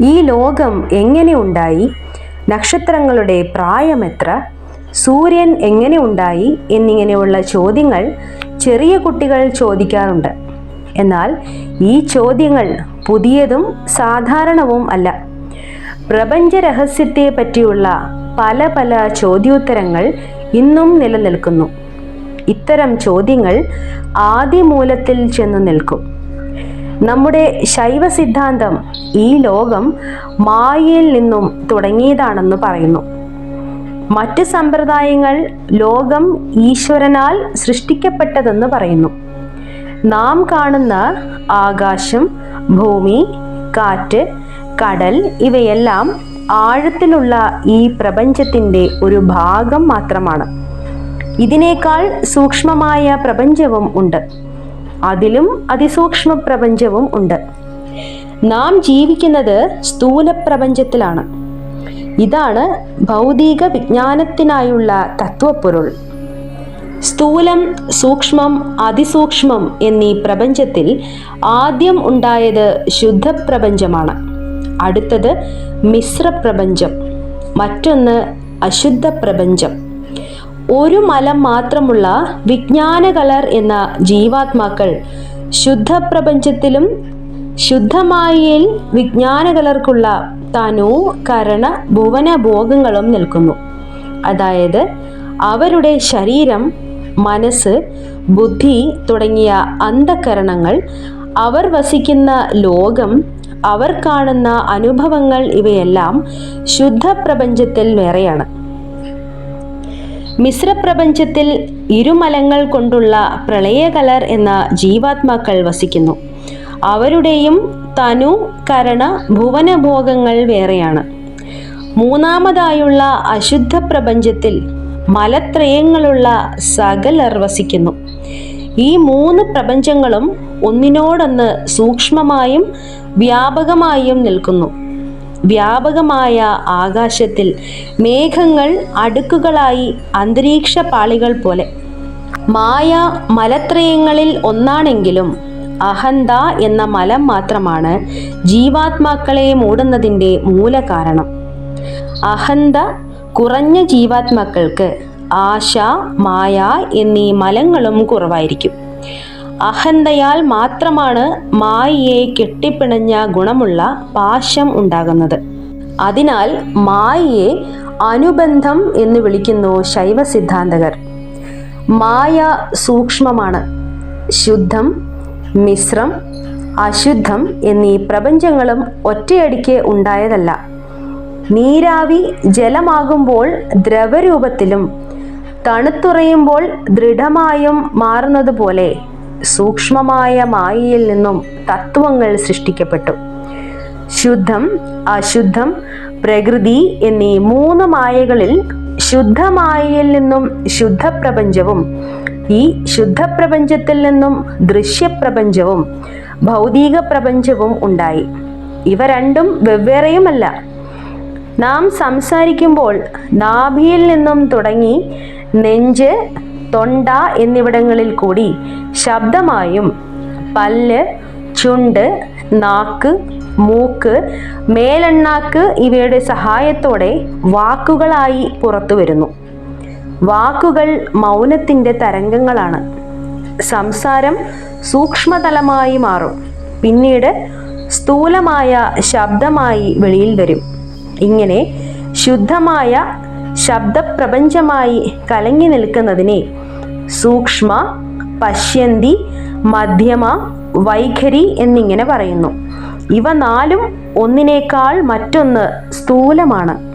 ഈ ലോകം എങ്ങനെ ഉണ്ടായി? നക്ഷത്രങ്ങളുടെ പ്രായം എത്ര? സൂര്യൻ എങ്ങനെ ഉണ്ടായി? എന്നിങ്ങനെയുള്ള ചോദ്യങ്ങൾ ചെറിയ കുട്ടികൾ ചോദിക്കാറുണ്ട്. എന്നാൽ ഈ ചോദ്യങ്ങൾ പുതിയതും സാധാരണവും അല്ല. പ്രപഞ്ച രഹസ്യത്തെ പറ്റിയുള്ള പല പല ചോദ്യോത്തരങ്ങൾ ഇന്നും നിലനിൽക്കുന്നു. ഇത്തരം ചോദ്യങ്ങൾ ആദ്യമൂലത്തിൽ ചെന്ന് നിൽക്കും. നമ്മുടെ ശൈവ സിദ്ധാന്തം ഈ ലോകം മായയിൽ നിന്നും തുടങ്ങിയതാണെന്ന് പറയുന്നു. മറ്റ് സമ്പ്രദായങ്ങൾ ലോകം ഈശ്വരനാൽ സൃഷ്ടിക്കപ്പെട്ടതെന്ന് പറയുന്നു. നാം കാണുന്ന ആകാശം ഭൂമി കാറ്റ് കടൽ ഇവയെല്ലാം ആഴത്തിലുള്ള ഈ പ്രപഞ്ചത്തിന്റെ ഒരു ഭാഗം മാത്രമാണ്. ഇതിനേക്കാൾ സൂക്ഷ്മമായ പ്രപഞ്ചവും ഉണ്ട്. അതിലും അതിസൂക്ഷ്മ പ്രപഞ്ചവും ഉണ്ട്. നാം ജീവിക്കുന്നത് സ്ഥൂല പ്രപഞ്ചത്തിലാണ്. ഇതാണ് ഭൗതിക വിജ്ഞാനത്തിനായുള്ള തത്വപ്പൊരുൾ. സ്ഥൂലം സൂക്ഷ്മം അതിസൂക്ഷ്മം എന്നീ പ്രപഞ്ചത്തിൽ ആദ്യം ഉണ്ടായത് ശുദ്ധപ്രപഞ്ചമാണ് അടുത്തത് മിശ്രപ്രപഞ്ചം മറ്റൊന്ന് അശുദ്ധ പ്രപഞ്ചം. ഒരു മലം മാത്രമുള്ള വിജ്ഞാന കളർ എന്ന ജീവാത്മാക്കൾ ശുദ്ധ പ്രപഞ്ചത്തിലും ശുദ്ധമായയിൽ വിജ്ഞാന കളർക്കുള്ള തനു കരണ ഭുവന ഭോഗങ്ങളും നിൽക്കുന്നു. അതായത് അവരുടെ ശരീരം മനസ്സ് ബുദ്ധി തുടങ്ങിയ അന്ധകരണങ്ങൾ അവർ വസിക്കുന്ന ലോകം അവർ കാണുന്ന അനുഭവങ്ങൾ ഇവയെല്ലാം ശുദ്ധ പ്രപഞ്ചത്തിൽ വേറെയാണ്. മിശ്രപ്രപഞ്ചത്തിൽ ഇരുമലങ്ങൾ കൊണ്ടുള്ള പ്രളയകലർ എന്ന ജീവാത്മാക്കൾ വസിക്കുന്നു. അവരുടെയും തനു കരണ ഭുവനഭോഗങ്ങൾ വേറെയാണ്. മൂന്നാമതായുള്ള അശുദ്ധ പ്രപഞ്ചത്തിൽ മലത്രയങ്ങളുള്ള സകലർ വസിക്കുന്നു. ഈ മൂന്ന് പ്രപഞ്ചങ്ങളും ഒന്നിനോടൊന്ന് സൂക്ഷ്മമായും വ്യാപകമായും നിൽക്കുന്നു. വ്യാപകമായ ആകാശത്തിൽ മേഘങ്ങൾ അടുക്കുകളായി അന്തരീക്ഷ പാളികൾ പോലെ. മായ മലത്രയങ്ങളിൽ ഒന്നാണെങ്കിലും അഹന്ത എന്ന മലം മാത്രമാണ് ജീവാത്മാക്കളെ മൂടുന്നതിന്റെ മൂലകാരണം. അഹന്ത കുറഞ്ഞ ജീവാത്മാക്കൾക്ക് ആശ മായ എന്നീ മലങ്ങളും കുറവായിരിക്കും. അഹന്തയാൽ മാത്രമാണ് മായയെ കെട്ടിപ്പിണഞ്ഞ ഗുണമുള്ള പാശം ഉണ്ടാകുന്നത്. അതിനാൽ മായയെ അനുബന്ധം എന്ന് വിളിക്കുന്നു ശൈവ സിദ്ധാന്തകർ മായ സൂക്ഷ്മമാണ്. ശുദ്ധം മിശ്രം അശുദ്ധം എന്നീ പ്രപഞ്ചങ്ങളും ഒറ്റയടിക്ക് ഉണ്ടായതല്ല. നീരാവി ജലമാകുമ്പോൾ ദ്രവരൂപത്തിലും തണുത്തുറയുമ്പോൾ ദൃഢമായും മാറുന്നതുപോലെ സൂക്ഷ്മമായ മായയിൽ നിന്നും തത്വങ്ങൾ സൃഷ്ടിക്കപ്പെട്ടു. ശുദ്ധം അശുദ്ധം പ്രകൃതി എന്നീ മൂന്ന് മായകളിൽ ശുദ്ധമായയിൽ നിന്നും ശുദ്ധപ്രപഞ്ചവും ഈ ശുദ്ധപ്രപഞ്ചത്തിൽ നിന്നും ദൃശ്യപ്രപഞ്ചവും ഭൗതിക പ്രപഞ്ചവും ഉണ്ടായി. ഇവ രണ്ടും വെവ്വേറെയുമല്ല. നാം സംസാരിക്കുമ്പോൾ നാഭിയിൽ നിന്നും തുടങ്ങി നെഞ്ച് തൊണ്ട എന്നിവിടങ്ങളിൽ കൂടി ശബ്ദമായും പല്ല് ചുണ്ട് നാക്ക് മൂക്ക് മേലെണ്ണാക്ക് ഇവയുടെ സഹായത്തോടെ വാക്കുകളായി പുറത്തു വരുന്നു. വാക്കുകൾ മൗനത്തിന്റെ തരംഗങ്ങളാണ്. സംസാരം സൂക്ഷ്മതലമായി മാറും. പിന്നീട് സ്ഥൂലമായ ശബ്ദമായി വെളിയിൽ വരും. ഇങ്ങനെ ശുദ്ധമായ ശബ്ദപ്രപഞ്ചമായി കലങ്ങി നിൽക്കുന്നതിനെ സൂക്ഷ്മ പശ്യന്തി മധ്യമ വൈഖരി എന്നിങ്ങനെ പറയുന്നു. ഇവ നാലും ഒന്നിനേക്കാൾ മറ്റൊന്ന് സ്ഥൂലമാണ്.